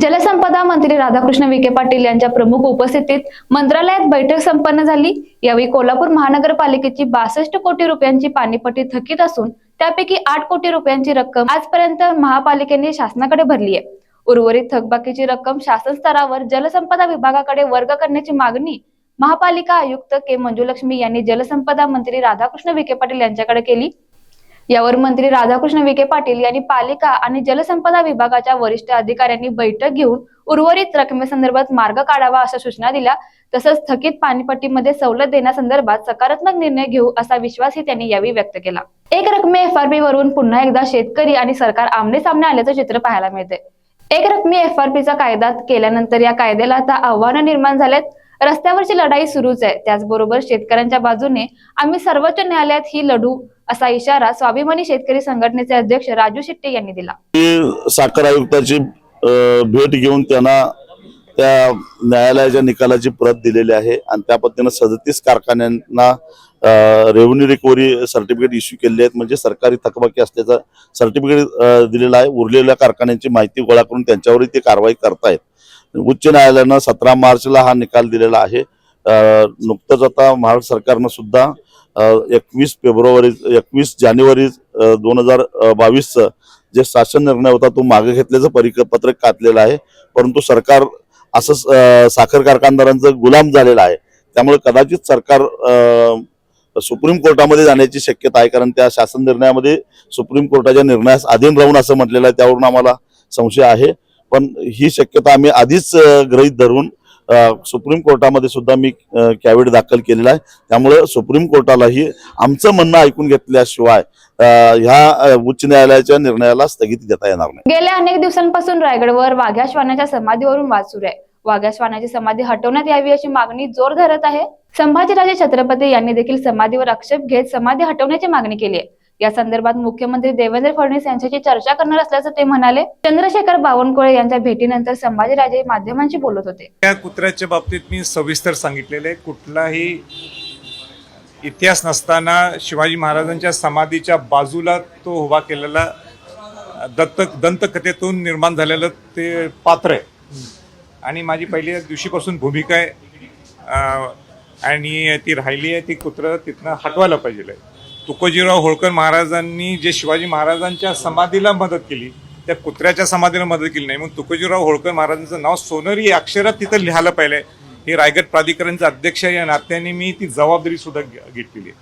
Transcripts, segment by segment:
जलसंपदा मंत्री राधाकृष्ण विखे पाटील यांच्या प्रमुख उपस्थितीत मंत्रालयात बैठक संपन्न झाली. यावेळी कोल्हापूर महानगरपालिकेची बासष्ट कोटी रुपयांची पाणीपट्टी थकीत असून त्यापैकी आठ कोटी रुपयांची रक्कम आजपर्यंत महापालिकेने शासनाकडे भरली आहे. उर्वरित थकबाकीची रक्कम शासन स्तरावर जलसंपदा विभागाकडे वर्ग करण्याची मागणी महापालिका आयुक्त के मंजुलक्ष्मी यांनी जलसंपदा मंत्री राधाकृष्ण विखे पाटील यांच्याकडे केली. यावर मंत्री राधाकृष्ण विखे पाटील यांनी पालिका आणि जलसंपदा विभागाच्या वरिष्ठ अधिकाऱ्यांनी बैठक घेऊन उर्वरित रकमेसंदर्भात मार्ग काढावा अशा सूचना दिल्या. तसंच थकीत पाणीपट्टीमध्ये सवलत देण्यासंदर्भात सकारात्मक निर्णय घेऊ असा विश्वासही त्यांनी यावेळी व्यक्त केला. एक रकमे एफआरपी वरून पुन्हा एकदा शेतकरी आणि सरकार आमने सामने आल्याचं चित्र पाहायला मिळते एक रकमी एफआरपीचा कायदा केल्यानंतर या कायद्याला आता आव्हानं निर्माण झालेत. रस्त्यावरची लढाई सुरूच आहे. त्याचबरोबर शेतकऱ्यांच्या बाजूने आम्ही सर्वोच्च न्यायालयात ही लढू असा इशारा स्वाभिमानी शेतकरी संघटनेचे अध्यक्ष राजू शेट्टे यांनी दिला. साखर आयुक्ताची भेट घेऊन त्यांना त्या न्यायालयाच्या निकालाची प्रत दिलेली आहे आणि त्या पद्धतीनं सदतीस कारखान्यांना रेव्हेन्यू रिकव्हरी सर्टिफिकेट इश्यू केलेले आहेत. म्हणजे सरकारी थकबाकी असल्याचं सर्टिफिकेट दिलेलं आहे. उरलेल्या कारखान्यांची माहिती गोळा करून त्यांच्यावरही ते कारवाई करतायत. उच्च न्यायालयानं सतरा मार्चला हा निकाल दिलेला आहे. नुकतंच आता महाराष्ट्र सरकारनं सुद्धा एकवीस फेब्रुवारी एकवीस जानेवारी दोन हजार बावीसचं जे शासन निर्णय होता तो मागे घेतल्याचं परिपत्रक कातलेलं आहे. परंतु सरकार असं साखर कारखानदारांचं गुलाम झालेलं आहे. त्यामुळे कदाचित सरकार सुप्रीम कोर्टामध्ये जाण्याची शक्यता आहे कारण त्या शासन निर्णयामध्ये सुप्रीम कोर्टाच्या निर्णयास अधीन राहून असं म्हटलेलं आहे. त्यावरून आम्हाला संशय आहे. पण ही शक्यता आम्ही आधीच गृहीत धरून सुप्रीम कोर्टामध्ये सुद्धा मी कॅविट दाखल केलेला आहे. त्यामुळे सुप्रीम कोर्टालाही आमचं म्हणणं ऐकून घेतल्याशिवाय ह्या उच्च न्यायालयाच्या निर्णयाला स्थगिती देता येणार नाही. गेल्या अनेक दिवसांपासून रायगडवर वाघ्या श्वानाच्या समाधीवरून वाद सुरू आहे. वाघ्या श्वानाची समाधी हटवण्यात यावी अशी मागणी जोर धरत आहे. संभाजीराजे छत्रपती यांनी देखील समाधीवर आक्षेप घेत समाधी हटवण्याची मागणी केली आहे. या संदर्भात मुख्यमंत्री देवेंद्र फडणवीस यांच्याशी चर्चा करणार असल्याचं ते म्हणाले. चंद्रशेखर बावनकुळे यांच्या भेटीनंतर संभाजीराजे माध्यमांशी बोलत होते. त्या कुत्र्याच्या बाबतीत मी सविस्तर सांगितलेले कुठलाही इतिहास नसताना शिवाजी महाराजांच्या समाधीच्या बाजूला तो उभा केलेला दत्तक दंतकथेतून निर्माण झालेलं ते पात्र आहे. आणि माझी पहिल्या दिवशीपासून भूमिका आहे. आणि ती राहिली आहे ती कुत्रं तिथनं हटवायला पाहिजे तुकोजीराव होळकर महाराजांनी जे शिवाजी महाराजांच्या समाधीला मदत केली त्या कुत्र्याच्या समाधीला मदत केली नाही. मग तुकोजीराव होळकर महाराजांचं नाव सोनरी अक्षरात तिथं लिहायला पाहिजे हे रायगड प्राधिकरणचे अध्यक्ष या नात्याने मी ती जबाबदारी सुद्धा घे- घेतलेली आहे.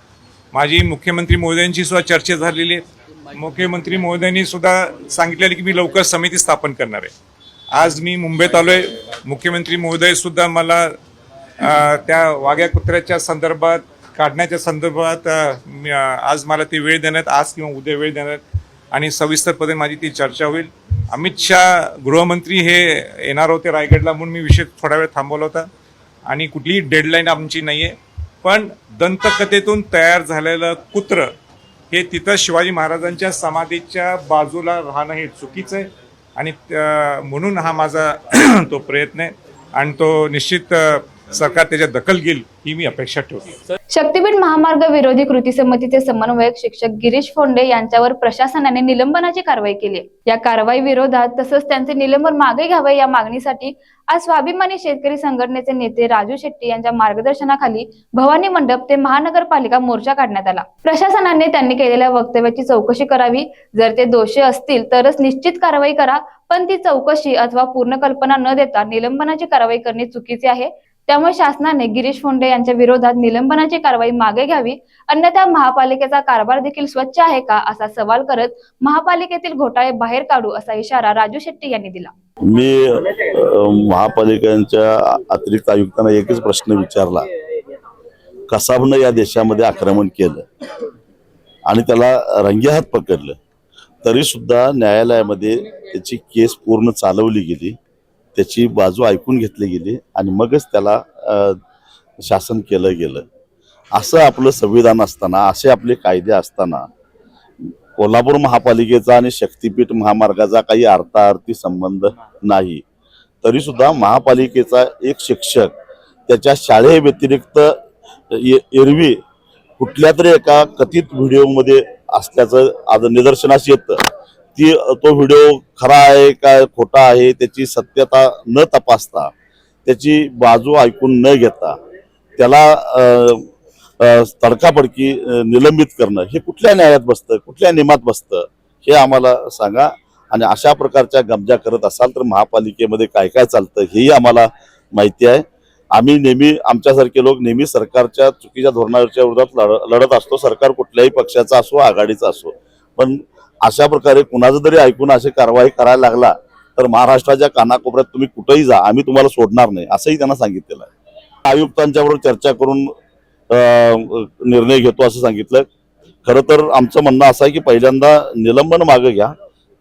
माझी मुख्यमंत्री महोदयांची सुद्धा चर्चा झालेली आहे. मुख्यमंत्री महोदयांनी सुद्धा सांगितलेलं की मी लवकर समिती स्थापन करणार आहे. आज मी मुंबईत आलोय. मुख्यमंत्री महोदय सुद्धा मला त्या वाघ्या कुत्र्याच्या संदर्भात काढण्याच्या संदर्भात आज मला ती वेळ देण्यात आज किंवा उद्या वेळ देण्यात आणि सविस्तरपणे माझी ती चर्चा होईल. अमित शहा गृहमंत्री हे येणार होते रायगडला म्हणून मी विषय थोडा वेळ थांबवला होता. आणि कुठलीही डेडलाईन आमची नाही आहे पण दंतकथेतून तयार झालेलं कुत्र हे तिथं शिवाजी महाराजांच्या समाधीच्या बाजूला राहणं हे चुकीचं आहे. आणि म्हणून हा माझा तो प्रयत्न आहे. आणि तो निश्चित सरकार त्याच्यात दखल घेईल ही मी अपेक्षा ठेवतो. शक्तीपीठ महामार्ग विरोधी कृती समितीचे समन्वयक शिक्षक गिरीश फोंडे यांच्यावर प्रशासनाने निलंबनाची कारवाई केली. या कारवाई विरोधात तसंच त्यांचे निलंबन मागे घ्यावे या मागणीसाठी आज स्वाभिमानी शेतकरी संघटनेचे नेते राजू शेट्टी यांच्या मार्गदर्शनाखाली भवानी मंडप ते महानगरपालिका मोर्चा काढण्यात आला. प्रशासनाने त्यांनी केलेल्या वक्तव्याची चौकशी करावी. जर ते दोषी असतील तरच निश्चित कारवाई करा पण ती चौकशी अथवा पूर्ण कल्पना न देता निलंबनाची कारवाई करणे चुकीचे आहे. त्यामुळे शासनाने गिरीश फोंडे यांच्या विरोधात निलंबनाची कारवाई मागे घ्यावी अन्यथा महापालिकेचा कारभार देखील स्वच्छ आहे का असा सवाल करत महापालिकेतील घोटाळे बाहेर काढू असा इशारा राजू शेट्टी यांनी दिला. मी महापालिकांच्या अतिरिक्त आयुक्तांना एकच प्रश्न विचारला. कसाबनं या देशामध्ये आक्रमण केलं? आणि त्याला रंगेहात पकडलं. तरी सुद्धा न्यायालयामध्ये त्याची केस पूर्ण चालवली गेली. त्याची बाजू ऐकून घेतली गेली आणि मगच त्याला शासन केलं गेलं. असं आपलं संविधान असताना असे आपले कायदे असताना कोल्हापूर महापालिकेचा आणि शक्तीपीठ महामार्गाचा काही अर्थार्थी संबंध नाही. तरीसुद्धा महापालिकेचा एक शिक्षक त्याच्या शाळेव्यतिरिक्त एरवी कुठल्या तरी एका कथित व्हिडिओमध्ये असल्याचं आज निदर्शनास येतं. ती तो व्हिडिओ खरा आहे का खोटा आहे त्याची सत्यता न तपासता त्याची बाजू ऐकून न घेता त्याला तडकाफडकी निलंबित करणं हे कुठल्या न्यायात बसतं कुठल्या नियमात बसतं हे आम्हाला सांगा. आणि अशा प्रकारच्या गमजा करत असाल तर महापालिकेमध्ये काय काय चालतं हेही आम्हाला माहिती आहे. आम्ही नेहमी आमच्यासारखे लोक नेहमी सरकारच्या चुकीच्या धोरणाच्या विरोधात लढ- लढत असतो. सरकार कुठल्याही पक्षाचा असो आघाडीचा असो. पण अशा प्रकारे कुणाचं तरी ऐकून अशी कारवाई करायला लागला तर महाराष्ट्राच्या कानाकोपऱ्यात तुम्ही कुठेही जा आम्ही तुम्हाला सोडणार नाही असंही त्यांना सांगितलेलं आहे. आयुक्तांच्या बरोबर चर्चा करून निर्णय घेतो असं सांगितलं. खरं तर आमचं म्हणणं असं आहे की पहिल्यांदा निलंबन मागं घ्या.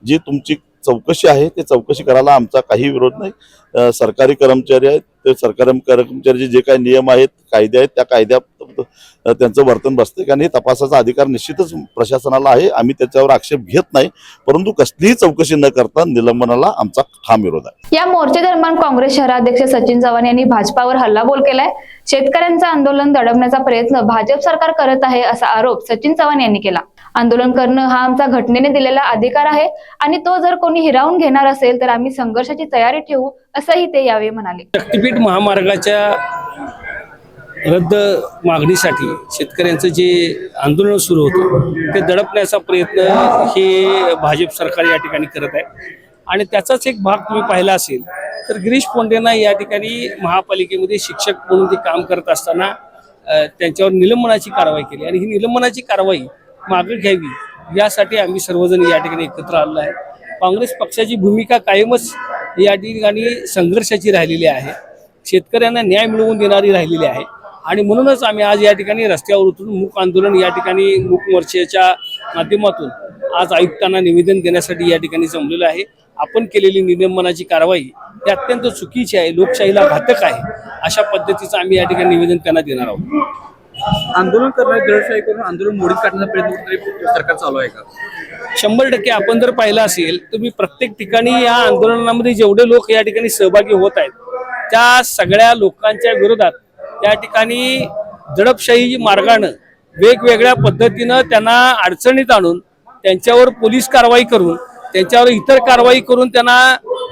जी तुमची चौकशी आहे ते चौकशी करायला आमचा काही विरोध नाही. सरकारी कर्मचारी आहेत ते सरकारी जे काही नियम आहेत कायदे आहेत त्या कायद्यात त्यांचं वर्तन बसते कारण हे तपासाचा अधिकार निश्चितच प्रशासनाला आहे. आम्ही त्याच्यावर आक्षेप घेत नाही परंतु कसलीही चौकशी न करता निलंबनाला आमचा ठाम विरोध आहे. या मोर्चे दरम्यान काँग्रेस शहराध्यक्ष सचिन चव्हाण यांनी भाजपावर हल्लाबोल केलाय. शेतकऱ्यांचं आंदोलन दडवण्याचा प्रयत्न भाजप सरकार करत आहे असा आरोप सचिन चव्हाण यांनी केला. आंदोलन करणं हा आमचा घटनेने दिलेला अधिकार आहे आणि तो जर कोणी हिरावून घेणार असेल तर आम्ही संघर्षाची तयारी ठेवू असंही ते यावेळी म्हणाले. शक्तीपीठ महामार्गाच्या रद्द मागणीसाठी शेतकऱ्यांचं जे आंदोलन सुरू होतं ते दडपण्याचा प्रयत्न हे भाजप सरकार या ठिकाणी करत आहे. आणि त्याचाच एक भाग तुम्ही पाहिला असेल तर गिरीश पोंडेंना या ठिकाणी महापालिकेमध्ये शिक्षक म्हणून ते काम करत असताना त्यांच्यावर निलंबनाची कारवाई केली. आणि ही निलंबनाची कारवाई मागे घ्यावी यासाठी आम्ही सर्वजण या ठिकाणी एकत्र आलो आहे. काँग्रेस पक्षाची भूमिका कायमच या ठिकाणी संघर्षाची राहिलेली आहे. शेतकऱ्यांना न्याय मिळवून देणारी राहिलेली आहे. आणि म्हणूनच आम्ही आज या ठिकाणी रस्त्यावर उतरून मूक आंदोलन या ठिकाणी मूक मोर्चाच्या माध्यमातून आज आयुक्तांना निवेदन देण्यासाठी या ठिकाणी जमलेलं आहे. आपण केलेली निलंबनाची कारवाई ही अत्यंत चुकीची आहे लोकशाहीला घातक आहे. अशा पद्धतीचं आम्ही या ठिकाणी निवेदन त्यांना देणार आहोत. आंदोलन करणारे दडशाही करून आंदोलन मोडीत काढण्याचा प्रयत्न सरकार चालू आहे का? शंभर टक्के आपण जर पाहिलं असेल तुम्ही प्रत्येक ठिकाणी या आंदोलनामध्ये जेवढे लोक या ठिकाणी सहभागी होत आहेत त्या सगळ्या लोकांच्या विरोधात त्या ठिकाणी दडपशाही मार्गानं वेगवेगळ्या पद्धतीनं त्यांना अडचणीत आणून त्यांच्यावर पोलीस कारवाई करून त्यांच्यावर इतर कारवाई करून त्यांना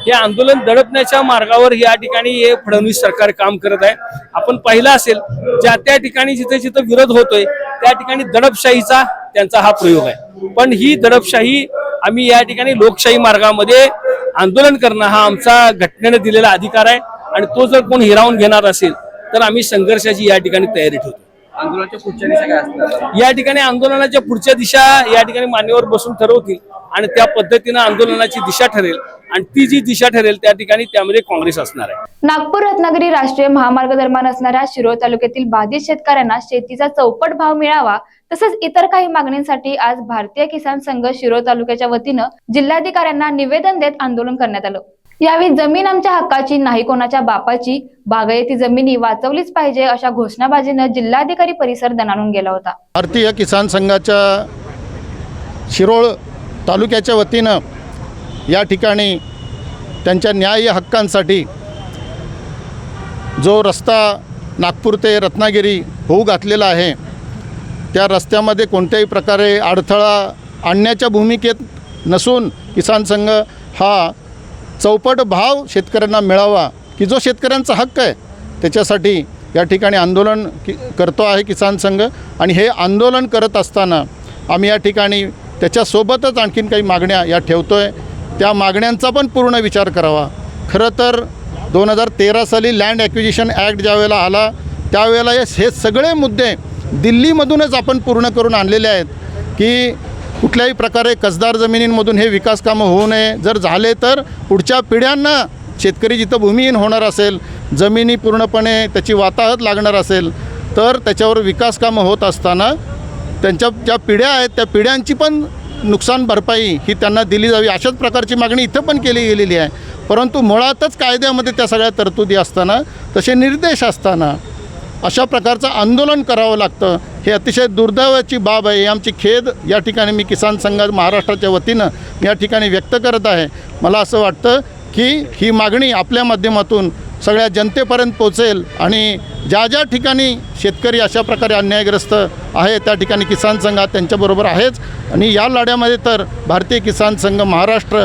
हे आंदोलन दडपण्याच्या मार्गावर या ठिकाणी हे फडणवीस सरकार काम करत आहे. आपण पाहिलं असेल ज्या त्या ठिकाणी जिथे जिथे विरोध होतोय त्या ठिकाणी दडपशाहीचा त्यांचा हा प्रयोग आहे. पण ही दडपशाही आम्ही या ठिकाणी लोकशाही मार्गामध्ये आंदोलन करणं हा आमचा घटनेने दिलेला अधिकार आहे. आणि तो जर कोण हिरावून घेणार असेल तर आम्ही संघर्षाची या ठिकाणी तयारी ठेवतो. आंदोलनाच्या पुढच्या दिशा काय असणार या ठिकाणी आंदोलनाच्या पुढच्या दिशा या ठिकाणी मान्यवर बसून ठरवतील. आणि त्या पद्धतीनं आंदोलनाची दिशा ठरेल आणि ती जी दिशा ठरेल त्या ठिकाणी त्यामध्ये काँग्रेस असणार आहे. नागपूर रत्नागिरी राष्ट्रीय महामार्ग दरम्यान असणाऱ्या शिरोळ तालुक्यातील बाधित शेतकऱ्यांना शेतीचा चौपट भाव मिळावा तसंच इतर काही मागणींसाठी आज भारतीय किसान संघ शिरोळ तालुक्याच्या वतीनं जिल्हाधिकाऱ्यांना निवेदन देत आंदोलन करण्यात आलं. यावेळी जमीन आमच्या हक्काची नाही कोणाच्या बापाची बागायती जमिनी वाचवलीच पाहिजे अशा घोषणाबाजीनं जिल्हाधिकारी परिसर दणाणून गेला होता. भारतीय किसान संघाच्या शिरोळ तालुक्याच्या वतीनं या ठिकाणी त्यांच्या न्याय्य हक्कांसाठी जो रस्ता नागपूर ते रत्नागिरी होऊ घातलेला आहे त्या रस्त्यामध्ये कोणत्याही प्रकारे अडथळा आणण्याच्या भूमिकेत नसून किसान संघ हा चौपट भाव शेतकऱ्यांना मिळावा की जो शेतकऱ्यांचा हक्क आहे त्याच्यासाठी या ठिकाणी आंदोलन कि करतो आहे किसान संघ. आणि हे आंदोलन करत असताना आम्ही या ठिकाणी त्याच्यासोबतच आणखीन काही मागण्या या ठेवतो आहे त्या मागण्यांचा पण पूर्ण विचार करावा. खरं तर दोन हजार तेरा साली लँड ॲक्विजिशन ॲक्ट ज्यावेळेला आला त्यावेळेला हे हे सगळे मुद्दे दिल्लीमधूनच आपण पूर्ण करून आणलेले आहेत की कुठल्याही प्रकारे कसदार जमिनींमधून हे विकास कामं होऊ नये. जर झाले तर पुढच्या पिढ्यांना शेतकरी जिथं भूमिहीन होणार असेल जमिनी पूर्णपणे त्याची वाताहत लागणार असेल तर त्याच्यावर विकास कामं होत असताना त्यांच्या ज्या पिढ्या आहेत त्या पिढ्यांची पण नुकसान भरपाई ही त्यांना दिली जावी अशाच प्रकारची मागणी इथं पण केली गेलेली आहे. परंतु मुळातच कायद्यामध्ये त्या सगळ्या तरतुदी असताना तसे निर्देश असताना अशा प्रकारचं आंदोलन करावं लागतं. हे अतिशय दुर्दैवाची बाब आहे. आमची खेद या ठिकाणी मी किसान संघ महाराष्ट्राच्या वतीनं या ठिकाणी व्यक्त करत आहे. मला असं वाटतं की ही मागणी आपल्या माध्यमातून सगळ्या जनतेपर्यंत पोचेल आणि ज्या ज्या ठिकाणी शेतकरी अशा प्रकारे अन्यायग्रस्त आहे त्या ठिकाणी किसान संघ हा त्यांच्याबरोबर आहेच. आणि या लढ्यामध्ये तर भारतीय किसान संघ महाराष्ट्र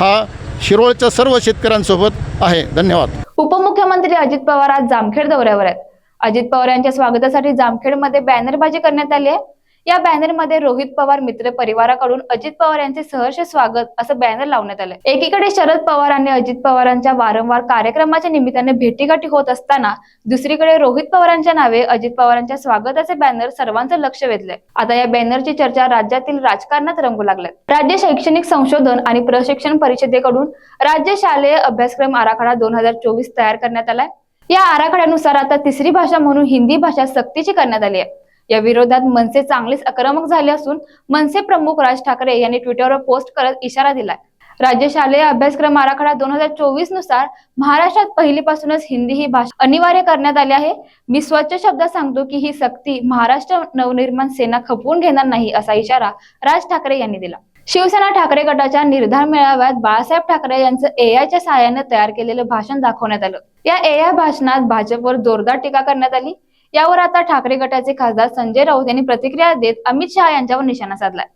हा शिरोळच्या सर्व शेतकऱ्यांसोबत आहे. धन्यवाद. उपमुख्यमंत्री अजित पवार आज जामखेड दौऱ्यावर आहेत. अजित पवार यांच्या स्वागतासाठी जामखेडमध्ये बॅनरबाजी करण्यात आली आहे. या बॅनरमध्ये रोहित पवार मित्र परिवाराकडून अजित पवार यांचे सहर्ष स्वागत असं बॅनर लावण्यात आलं एकीकडे शरद पवार आणि अजित पवारांच्या वारंवार कार्यक्रमाच्या निमित्ताने भेटीगाठी होत असताना दुसरीकडे रोहित पवारांच्या नावे अजित पवारांच्या स्वागताचे बॅनर सर्वांचं लक्ष वेधलंय. आता या बॅनरची चर्चा राज्यातील राजकारणात रंगू लागल्यात. राज्य शैक्षणिक संशोधन आणि प्रशिक्षण परिषदेकडून राज्य शालेय अभ्यासक्रम आराखडा दोन हजार चोवीस तयार करण्यात आलाय. या आराखड्यानुसार आता तिसरी भाषा म्हणून हिंदी भाषा सक्तीची करण्यात आली आहे. या विरोधात मनसे चांगलीच आक्रमक झाले असून मनसे प्रमुख राज ठाकरे यांनी ट्विटरवर पोस्ट करत इशारा दिलाय. राज्य शालेय अभ्यासक्रम आराखडा दोन हजार चोवीसनुसार महाराष्ट्रात पहिलीपासूनच हिंदी ही भाषा अनिवार्य करण्यात आली आहे. मी स्वच्छ शब्दात सांगतो की ही सक्ती महाराष्ट्र नवनिर्माण सेना खपवून घेणार नाही असा इशारा राज ठाकरे यांनी दिला. शिवसेना ठाकरे गटाच्या निर्धार मेळाव्यात बाळासाहेब ठाकरे यांचं एआयच्या सहाय्याने तयार केलेलं भाषण दाखवण्यात आलं. या एआय भाषणात भाजपवर जोरदार टीका करण्यात आली. यावर आता ठाकरे गटाचे खासदार संजय राऊत यांनी प्रतिक्रिया देत अमित शहा यांच्यावर निशाणा साधलाय.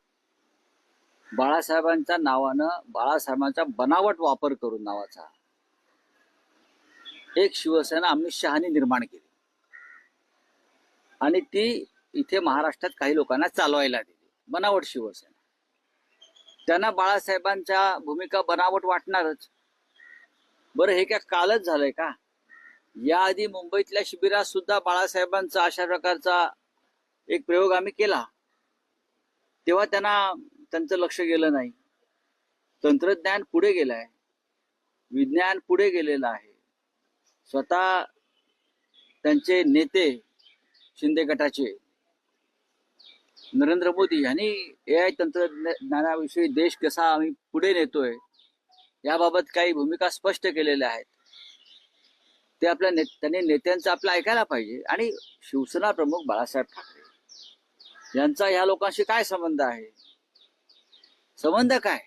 बाळासाहेबांच्या नावानं बाळासाहेबांचा बनावट वापर करून नावाचा. एक शिवसेना अमित शहाने निर्माण केली. आणि ती इथे महाराष्ट्रात काही लोकांना चालवायला दिली. बनावट शिवसेना. त्यांना बाळासाहेबांच्या भूमिका बनावट वाटणारच. बरं हे काय कालच झालंय का? याआधी मुंबईतल्या शिबिरात सुद्धा बाळासाहेबांचा अशा प्रकारचा एक प्रयोग आम्ही केला. तेव्हा त्यांना त्यांचं लक्ष गेलं नाही. तंत्रज्ञान पुढे गेलं आहे. विज्ञान पुढे गेलेलं आहे. स्वतः त्यांचे नेते शिंदे गटाचे नरेंद्र मोदी यांनी ए आय तंत्रज्ञानाविषयी देश कसा आम्ही पुढे नेतोय याबाबत काही भूमिका स्पष्ट केलेल्या आहेत. ते आपल्या ने त्यांनी नेत्यांचं आपलं ऐकायला पाहिजे. आणि शिवसेना प्रमुख बाळासाहेब ठाकरे यांचा ह्या लोकांशी काय संबंध आहे? संबंध काय?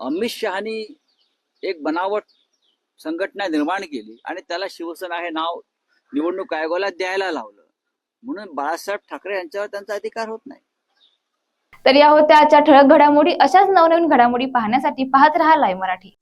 अमित शहानी एक बनावट संघटना निर्माण केली आणि त्याला शिवसेना हे नाव निवडणूक आयोगाला द्यायला लावलं. म्हणून बाळासाहेब ठाकरे यांच्यावर त्यांचा अधिकार होत नाही. तर या होत्या आजच्या ठळक घडामोडी. अशाच नवनवीन घडामोडी पाहण्यासाठी पाहत राहा लाय मराठी.